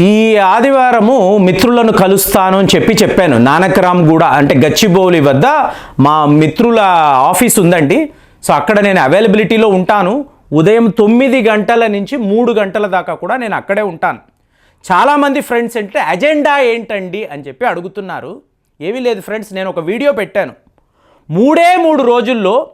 ఈ ఆదివారము మిత్రులను కలుస్తాను అని చెప్పి చెప్పాను. నానకరామ్ గూడ అంటే గచ్చిబౌలి వద్ద మా మిత్రుల ఆఫీస్ ఉందండి. సో అక్కడ నేను అవైలబిలిటీలో ఉంటాను. ఉదయం తొమ్మిది గంటల నుంచి మూడు గంటల దాకా కూడా నేను అక్కడే ఉంటాను. చాలామంది ఫ్రెండ్స్ అంటే అజెండా ఏంటండి అని చెప్పి అడుగుతున్నారు. ఏమీ లేదు ఫ్రెండ్స్ నేను ఒక వీడియో పెట్టాను. మూడే మూడు రోజుల్లో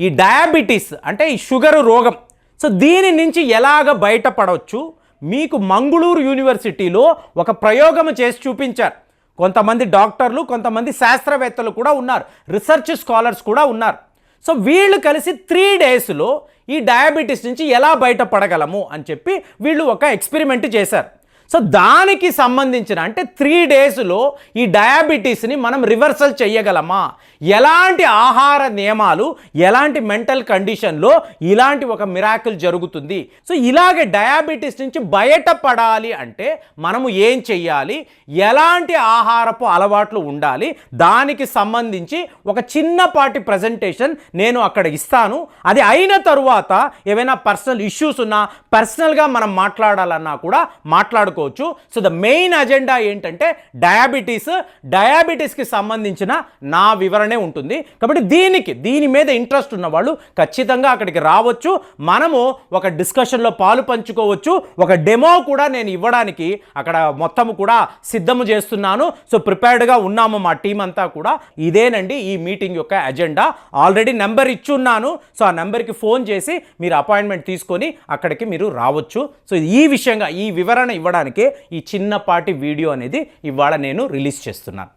ఈ డయాబెటీస్ అంటే ఈ షుగర్ రోగం. సో దీని నుంచి ఎలాగ బయటపడవచ్చు? మీకు మంగళూరు యూనివర్సిటీలో ఒక ప్రయోగం చేసి చూపించారు. కొంతమంది డాక్టర్లు కొంతమంది శాస్త్రవేత్తలు కూడా ఉన్నారు. రీసెర్చ్ స్కాలర్స్ కూడా ఉన్నారు. సో వీళ్ళు కలిసి త్రీ డేస్లో ఈ డయాబెటీస్ నుంచి ఎలా బయటపడగలము అని చెప్పి వీళ్ళు ఒక ఎక్స్పెరిమెంట్ చేశారు. సో దానికి సంబంధించిన అంటే త్రీ డేస్లో ఈ డయాబెటీస్ని మనం రివర్సల్ చేయగలమా ఎలాంటి ఆహార నియమాలు ఎలాంటి మెంటల్ కండిషన్లో ఇలాంటి ఒక మిరాకిల్ జరుగుతుంది? సో ఇలాగే డయాబెటీస్ నుంచి బయటపడాలి అంటే మనము ఏం చెయ్యాలి? ఎలాంటి ఆహారపు అలవాట్లు ఉండాలి? దానికి సంబంధించి ఒక చిన్నపాటి ప్రజెంటేషన్ నేను అక్కడ ఇస్తాను. అది అయిన తరువాత ఏవైనా పర్సనల్ ఇష్యూస్ ఉన్నా పర్సనల్గా మనం మాట్లాడాలన్నా కూడా మాట్లాడుకోవచ్చు సో ద మెయిన్ అజెండా ఏంటంటే డయాబెటీస్ డయాబెటీస్కి సంబంధించిన నా వివరణే ఉంటుంది. కాబట్టి దీనికి దీని మీద ఇంట్రెస్ట్ ఉన్న వాళ్ళు ఖచ్చితంగా అక్కడికి రావచ్చు. మనము ఒక డిస్కషన్లో పాలు పంచుకోవచ్చు. ఒక డెమో కూడా నేను ఇవ్వడానికి అక్కడ మొత్తం కూడా సిద్ధము చేస్తున్నాను. సో ప్రిపేర్డ్గా ఉన్నాము మా టీం అంతా కూడా. ఇదేనండి ఈ మీటింగ్ యొక్క అజెండా ఆల్రెడీ నెంబర్ ఇచ్చున్నాను. సో ఆ నెంబర్కి ఫోన్ చేసి మీరు అపాయింట్మెంట్ తీసుకొని అక్కడికి మీరు రావచ్చు. సో ఈ విషయంగా ఈ వివరణ ఇవ్వడానికి ఈ చిన్నపాటి వీడియో అనేది ఇవాళ నేను రిలీజ్ చేస్తున్నాను.